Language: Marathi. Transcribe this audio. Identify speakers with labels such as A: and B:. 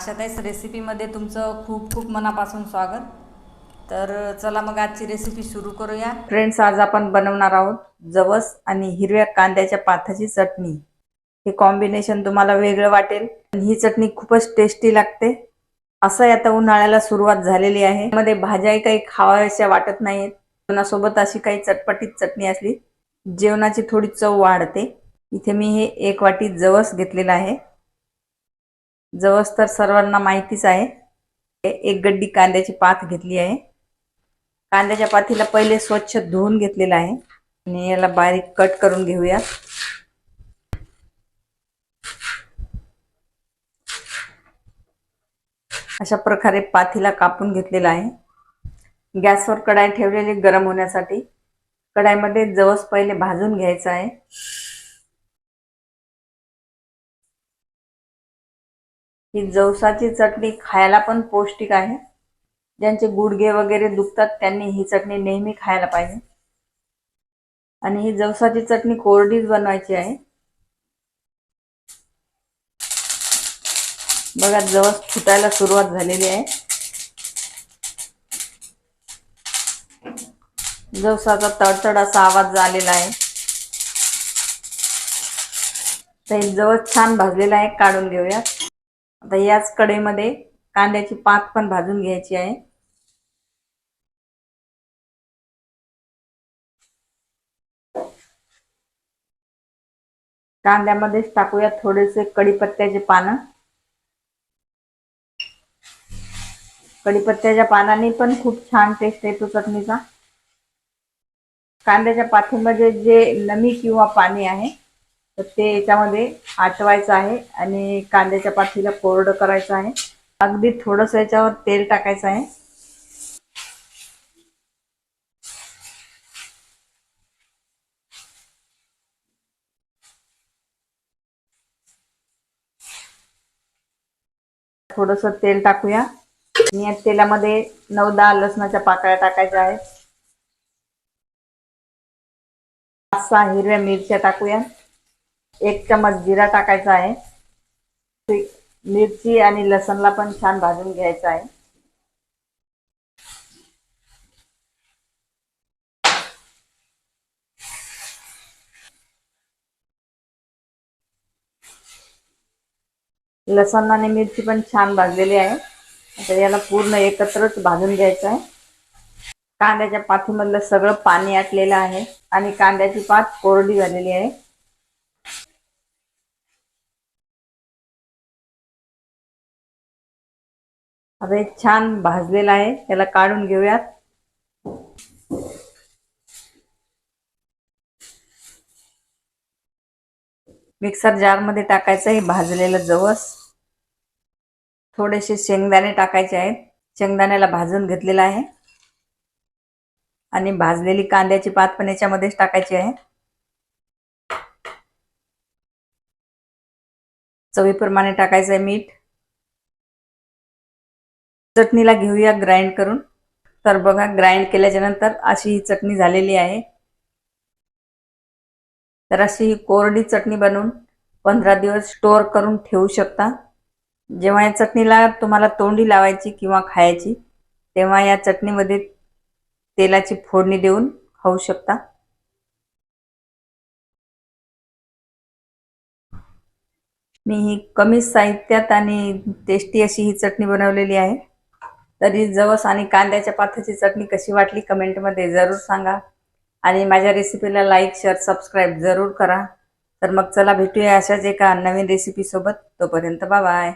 A: आशाताईस रेसिपीमध्ये तुमचं खूप खूप मनापासून स्वागत. तर चला मग आजची रेसिपी सुरू करूया. फ्रेंड्स आज आपण बनवणार आहोत जवस आणि हिरव्या कांद्याच्या पाथाची चटणी. हे कॉम्बिनेशन तुम्हाला वेगळं वाटेल आणि ही चटणी खूपच टेस्टी लागते. असं आता उन्हाळ्याला सुरुवात झालेली आहे. मध्ये भाज्याही काही खावायच्या वाटत नाहीत. जेवणासोबत अशी काही चटपटीत चटणी असली जेवणाची थोडी चव वाढते. इथे मी हे एक वाटी जवस घेतलेलं आहे. जवस तर सर्वांना माहितीच आहे. एक गड्डी कांद्याची पात घेतली आहे. कांद्याच्या पातीला पहिले स्वच्छ धुवून घेतलेला आहे. आणि याला बारीक कट करून घेऊया अशा प्रकारे पाथीला कापून घेतलेला आहे. गॅसवर कढाई ठेवलेली गरम होण्यासाठी कढाईमध्ये जवस पहिले भाजून घ्यायचं आहे. ही जवसाची चटणी खायला पण पौष्टिक आहे. ज्यांचे गुडघे वगैरे दुखतात त्यांनी ही चटणी नेहमी खायला पाहिजे. आणि ही जवसाची चटणी कोरडीच बनवायची आहे. बघा जवस फुटायला सुरुवात झालेली आहे. जवसाचा तडतड असा आवाज आलेला आहे. तर जवस छान भाजलेला आहे काढून घेऊयात. आता याच कढईमध्ये कांद्याची पात पण भाजून घ्यायची आहे. कांद्यामध्येच टाकूया थोडेसे कढीपत्त्याचे पानं. कढीपत्त्याच्या पानाने पण खूप छान टेस्ट येतो चटणीचा. कांद्याच्या पाथीमध्ये जे नमी किंवा पाणी आहे तर ते याच्यामध्ये आटवायचं आहे आणि कांद्याच्या पाठीला कोरडं करायचं आहे. अगदी थोडंसं याच्यावर तेल टाकायचं आहे. थोडस तेल टाकूया. आणि या तेलामध्ये नऊ दहा लसणाच्या पाकळ्या टाकायच्या आहेत. पाच सहा हिरव्या मिरच्या टाकूया. एक चमच जिरा टाकायचा आहे. मिरची आणि लसणला पण छान भाजून घ्यायचं आहे. लसण आणि मिरची पण छान भाजलेली आहे. आता याला पूर्ण एकत्रच भाजून घ्यायचं आहे. कांद्याच्या पाथीमधलं सगळं पाणी आटलेलं आहे आणि कांद्याची पात कोरडी झालेली आहे. आता हे छान भाजलेलं आहे. त्याला काढून घेऊयात. मिक्सर जारमध्ये टाकायचं हे भाजलेलं जवस. थोडेसे शेंगदाणे टाकायचे आहेत. शेंगदाण्याला भाजून घेतलेला आहे. आणि भाजलेली कांद्याची पात पण याच्यामध्येच टाकायची आहे. चवीप्रमाणे टाकायचं आहे मीठ. चटणीला घेऊया ग्राइंड करून. तर बघा ग्राइंड केल्याच्यानंतर अशी ही चटणी झालेली आहे. तर अशी ही कोरडी चटणी बनवून पंधरा दिवस स्टोअर करून ठेवू शकता. जेव्हा या चटणीला तुम्हाला तोंडी लावायची किंवा खायची तेव्हा या चटणीमध्ये तेलाची फोडणी देऊन खाऊ शकता. मी ही कमी साहित्यात आणि टेस्टी अशी ही चटणी बनवलेली आहे. तरी जवस आणि कांद्याच्या पाथाची चटणी कशी वाटली कमेंटमध्ये जरूर सांगा. आणि माझ्या रेसिपीला लाईक शेअर सबस्क्राईब जरूर करा. तर मग चला भेटूया अशाच एका नवीन रेसिपीसोबत तोपर्यंत बाय